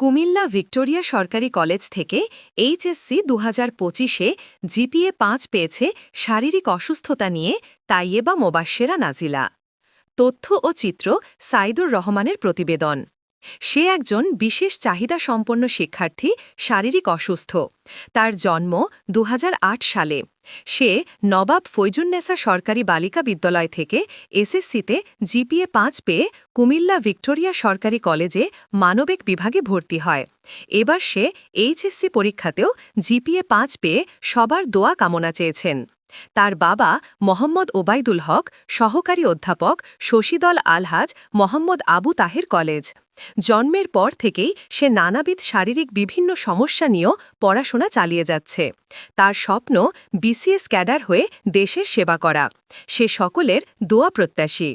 Comilla Victoria সরকারি college থেকে HSC দু হাজার পঁচিশে জিপিএ পাঁচ পেয়েছে শারীরিক অসুস্থতা নিয়ে তাইয়েবা মোবাশ্বেরা নাজিলা। তথ্য ও চিত্র সাইদুর রহমানের প্রতিবেদন। সে একজন বিশেষ চাহিদা সম্পন্ন শিক্ষার্থী, শারীরিক অসুস্থ। তার জন্ম দু হাজার আট সালে। সে নবাব ফৈজুন্নেসা সরকারি বালিকা বিদ্যালয় থেকে এসএসসিতে জিপিএ পাঁচ পেয়ে কুমিল্লা ভিক্টোরিয়া সরকারি কলেজে মানবিক বিভাগে ভর্তি হয়। এবার সে এইচএসসি পরীক্ষাতেও জিপিএ পাঁচ পেয়ে সবার দোয়া কামনা চেয়েছেন। তার বাবা মোহাম্মদ ওবায়দুল হক, সহকারী অধ্যাপক শশীদল আলহাজ মোহাম্মদ আবু তাহের কলেজ। জন্মের পর থেকেই সে নানাবিধ শারীরিক বিভিন্ন সমস্যা নিয়েও পড়াশোনা চালিয়ে যাচ্ছে। তার স্বপ্ন বিসিএস ক্যাডার হয়ে দেশের সেবা করা। সে সকলের দোয়া প্রত্যাশী।